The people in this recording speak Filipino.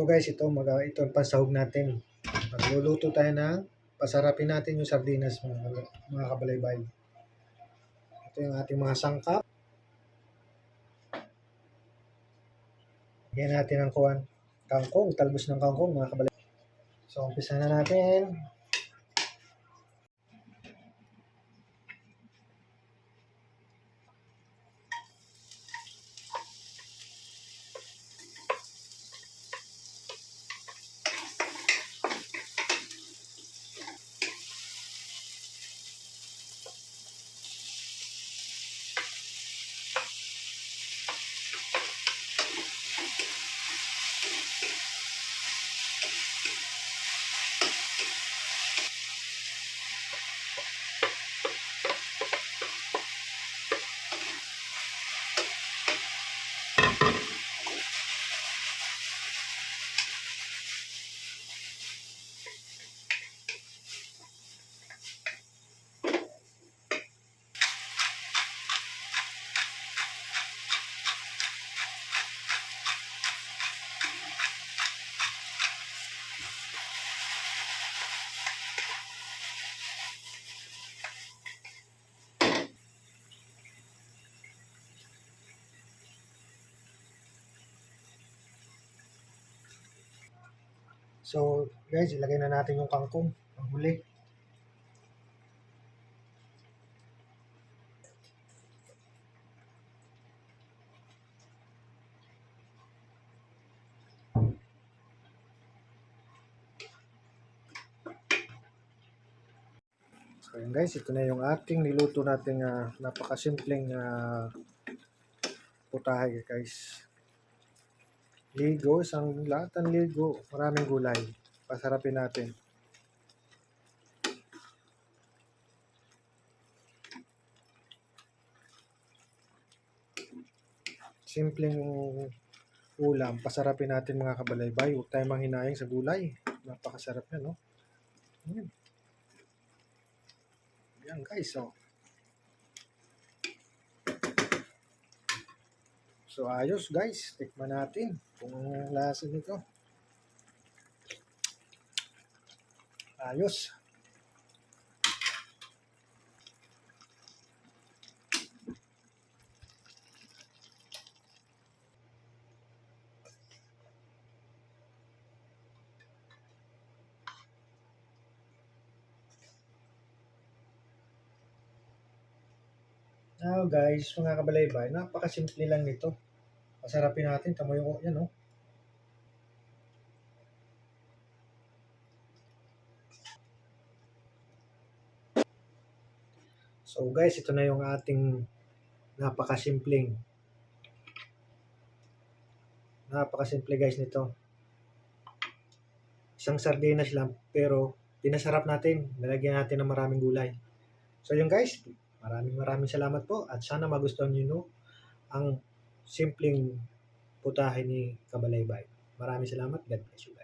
So guys, ito, mag, ito ang pansahog natin. Magluluto tayo ng pasarapin natin yung sardinas mga, mga kabalaybay. Ito yung ating mga sangkap. Lagyan natin ang kuwan. Kangkong, talbos ng kangkong mga kabalaybay. So, umpisa na natin. So, guys, ilagay na natin yung kangkong. Ang huli. So, yun guys, ito na yung ating niluto nating uh, napakasimpleng uh, putahe guys. Ligo, isang lahat ng ligo, maraming gulay. Pasarapin natin. Simpleng ulam, pasarapin natin mga kabalaybay. Huwag tayong manghinayang sa gulay. Napakasarap yan, no? Yan. Yan guys, oh. So ayos guys, tikman natin kung anong lasa nito. Ayos. Now guys, mga kabalaybay, napakasimple lang nito. Pasarapin natin, tamo yung yan oh. So guys, ito na yung ating napakasimpleng napakasimple guys nito. Isang sardinas lang pero pinasarap natin. Nalagyan natin ng maraming gulay. So yun guys, maraming maraming salamat po at sana magustuhan niyo no, ang simpleng putahe ni Kabalaybay. Maraming salamat. God bless you.